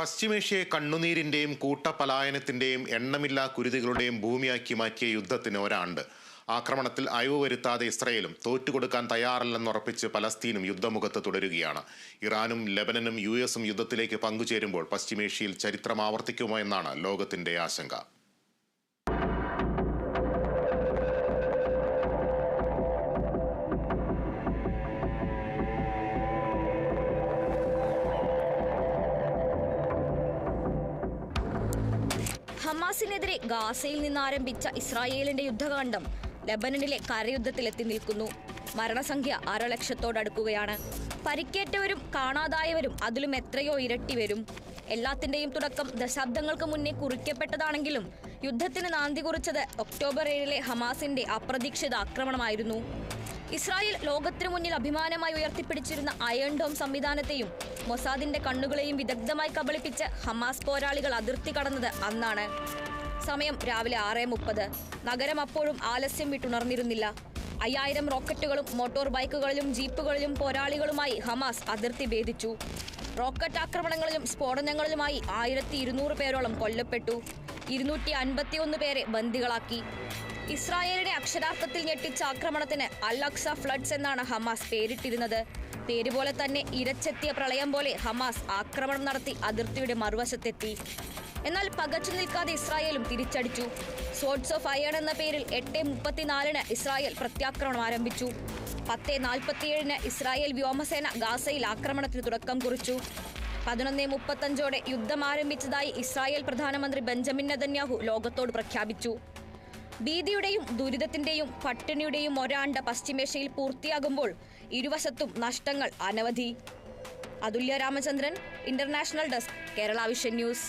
പശ്ചിമേഷ്യയെ കണ്ണുനീരിന്റെയും കൂട്ടപലായനത്തിന്റെയും എണ്ണമില്ലാ കുരുതികളുടെയും ഭൂമിയാക്കി മാറ്റിയ യുദ്ധത്തിന് ഒരാണ്ട്. ആക്രമണത്തിൽ അയവ് വരുത്താതെ ഇസ്രയേലും തോറ്റുകൊടുക്കാൻ തയ്യാറല്ലെന്നുറപ്പിച്ച് പലസ്തീനും യുദ്ധമുഖത്ത് തുടരുകയാണ്. ഇറാനും ലെബനനും യു എസും യുദ്ധത്തിലേക്ക് പങ്കുചേരുമ്പോൾ പശ്ചിമേഷ്യയിൽ ചരിത്രം ആവർത്തിക്കുമോ എന്നാണ് ലോകത്തിന്റെ ആശങ്ക. ഹമാസിനെതിരെ ഗാസയിൽ നിന്ന് ആരംഭിച്ച ഇസ്രായേലിന്റെ യുദ്ധകാണ്ഡം ലബനനിലെ കരയുദ്ധത്തിലെത്തി നിൽക്കുന്നു. മരണസംഖ്യ അര ലക്ഷത്തോടടുക്കുകയാണ് പരിക്കേറ്റവരും കാണാതായവരും അതിലും എത്രയോ ഇരട്ടി വരും. എല്ലാത്തിന്റെയും തുടക്കം ദശാബ്ദങ്ങൾക്ക് മുന്നേ കുറിക്കപ്പെട്ടതാണെങ്കിലും യുദ്ധത്തിന് നാന്തി കുറിച്ചത് ഒക്ടോബർ ഏഴിലെ ഹമാസിന്റെ അപ്രതീക്ഷിത ആക്രമണമായിരുന്നു. ഇസ്രായേൽ ലോകത്തിനു മുന്നിൽ അഭിമാനമായി ഉയർത്തിപ്പിടിച്ചിരുന്ന അയൺ ഡോം സംവിധാനത്തെയും മൊസാദിന്റെ കണ്ണുകളെയും വിദഗ്ധമായി കബളിപ്പിച്ച് ഹമാസ് പോരാളികൾ അതിർത്തി കടന്നത് അന്നാണ്. സമയം രാവിലെ ആറ് മുപ്പത്. നഗരം അപ്പോഴും ആലസ്യം വിട്ടുണർന്നിരുന്നില്ല. അയ്യായിരം റോക്കറ്റുകളും മോട്ടോർ ബൈക്കുകളിലും ജീപ്പുകളിലും പോരാളികളുമായി ഹമാസ് അതിർത്തി ഭേദിച്ചു. റോക്കറ്റ് ആക്രമണങ്ങളിലും സ്ഫോടനങ്ങളിലുമായി ആയിരത്തി ഇരുന്നൂറ് പേരോളം കൊല്ലപ്പെട്ടു. ഇരുന്നൂറ്റി അൻപത്തിയൊന്ന് പേരെ ബന്ദികളാക്കി. ഇസ്രായേലിനെ അക്ഷരാർത്ഥത്തിൽ ഞെട്ടിച്ച ആക്രമണത്തിന് അൽ അക്സ ഫ്ലഡ്സ് എന്നാണ് ഹമാസ് പേരിട്ടിരുന്നത്. പേര് പോലെ തന്നെ ഇരച്ചെത്തിയ പ്രളയം പോലെ ഹമാസ് ആക്രമണം നടത്തി അതിർത്തിയുടെ മറുവശത്തെത്തി. എന്നാൽ പകച്ചു നിൽക്കാതെ ഇസ്രായേലും തിരിച്ചടിച്ചു. സോഡ്സ് ഓഫ് അയൺ എന്ന പേരിൽ എട്ട് മുപ്പത്തിനാലിന് ഇസ്രായേൽ പ്രത്യാക്രമണം ആരംഭിച്ചു. പത്ത് നാൽപ്പത്തിയേഴിന് ഇസ്രായേൽ വ്യോമസേന ഗാസയിൽ ആക്രമണത്തിന് തുടക്കം കുറിച്ചു. പതിനൊന്ന് മുപ്പത്തഞ്ചോടെ യുദ്ധം ആരംഭിച്ചതായി ഇസ്രായേൽ പ്രധാനമന്ത്രി ബെഞ്ചമിൻ നെതന്യാഹു ലോകത്തോട് പ്രഖ്യാപിച്ചു. ഭീതിയുടെയും ദുരിതത്തിന്റെയും പട്ടിണിയുടെയും ഒരാണ്ട് പശ്ചിമേഷ്യയിൽ പൂർത്തിയാകുമ്പോൾ ഇരുവശത്തും നഷ്ടങ്ങൾ അനവധി. Athulya Ramachandran international desk Kerala vision news.